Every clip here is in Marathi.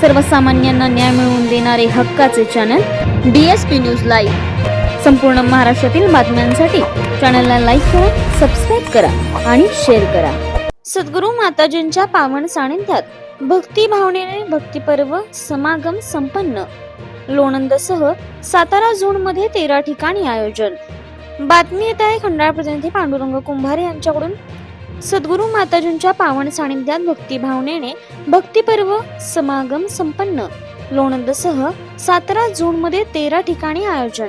सर्वसामान्यांना न्याय मिळवून देणारे हक्काचे channel D S P news live संपूर्ण महाराष्ट्रातील बातम्यांसाठी चॅनलला लाईक करा सबस्क्राईब करा आणि शेअर करा. सद्गुरू माताजींच्या पावन सानिध्यात भक्ती भावनेने भक्तिपर्व समागम संपन्न. लोणंदसह सातारा झोनमध्ये तेरा ठिकाणी आयोजन. बातमी येत आहे खंडाळ प्रतिनिधी पांडुरंग कुंभारे यांच्याकडून. सद्गुरू माताजींच्या पावन सानिध्यात भक्तिभावनेने भक्तिपर्व समागम संपन्न. लोणंदसह सातारा जूनमध्ये तेरा ठिकाणी आयोजन.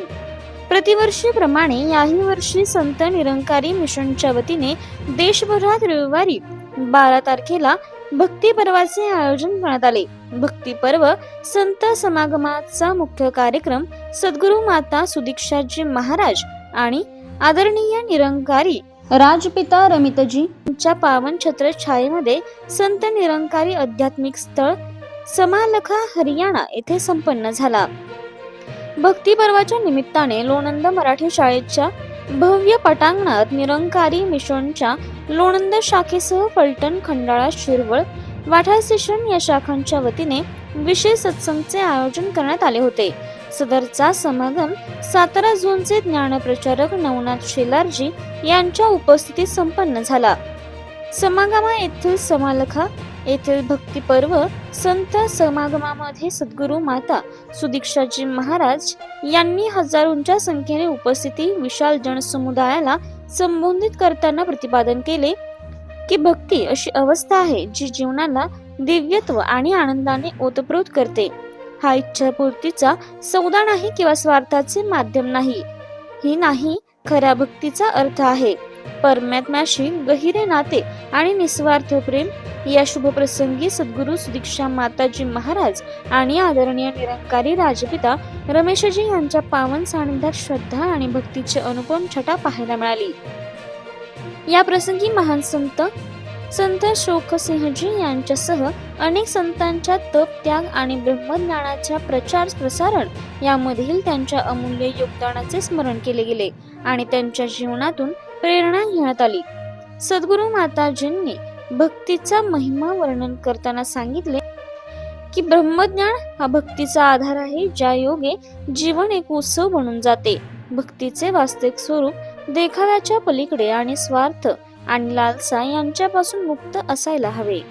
प्रतिवर्षीप्रमाणे याही वर्षी संत निरंकारी मिशनच्या वतीने देशभरात रविवारी बारा तारखेला भक्तिपर्वाचे आयोजन करण्यात आले. भक्तिपर्व संत समागमाचा मुख्य कार्यक्रम सद्गुरू माता सुदीक्षाजी महाराज आणि आदरणीय निरंकारी राजपिता रमितजी. यांच्या पावन छत्र छायेमध्ये संत निरंकारी आध्यात्मिक स्थळ समालखा हरियाणा येथे संपन्न झाला. भक्ती पर्वाच्या निमित्ताने लोणंद मराठी शाळेच्या भव्य पटांगणात निरंकारी मिशनच्या लोणंद शाखेसह फलटण खंडाळा शिरवळ वाठा सेशन या शाखांच्या वतीने विशेष सत्संगचे आयोजन करण्यात आले होते. सदरचा समागम सातारा झोनचे ज्ञानप्रचारक नवनाथ शेलारजी यांच्या उपस्थितीत संपन्न झाला. समागमा येथील समालखा येथील भक्तीपर्व संत समागमामध्ये सद्गुरू माता सुदीक्षाजी महाराज यांनी हजारोंच्या संख्येने उपस्थिती विशाल जनसमुदायाला संबोधित करताना प्रतिपादन केले की भक्ती अशी अवस्था आहे जी जीवनाला दिव्यत्व आणि आनंदाने ओतप्रोत करते. हा इच्छापूर्तीचा सौदा नाही किंवा स्वार्थाचे माध्यम नाही. ही नाही खऱ्या भक्तीचा अर्थ आहे. परमात्म्याशी गहिरे नाते आणि निस्वार्थ प्रेम या शुभप्रसंगी सद्गुरु सद्गुरू सुदीक्षा माताजी महाराज आणि आदरणीय निरंकारी राजपिता रमेशजी यांच्या पावन सानिध्यात श्रद्धा आणि भक्तीची अनुपम छटा पाहायला मिळाली. या प्रसंगी महान संत संत शोकसिंहजी यांच्यासह अनेक संतांच्या तप त्याग आणि ब्रह्मज्ञानाच्या प्रचार प्रसारण यामधील त्यांच्या अमूल्य योगदानाचे स्मरण केले गेले आणि त्यांच्या जीवनातून प्रेरणा घेण्यात आली. सद्गुरू माताजींनी भक्तीचा महिमा वर्णन करताना सांगितले की ब्रह्मज्ञान हा भक्तीचा आधार आहे ज्या योगे जीवन एक उत्सव बनून जाते. भक्तीचे वास्तविक स्वरूप देखाव्याच्या पलीकडे आणि स्वार्थ आणि लालसा यांच्यापासून मुक्त असायला हवे.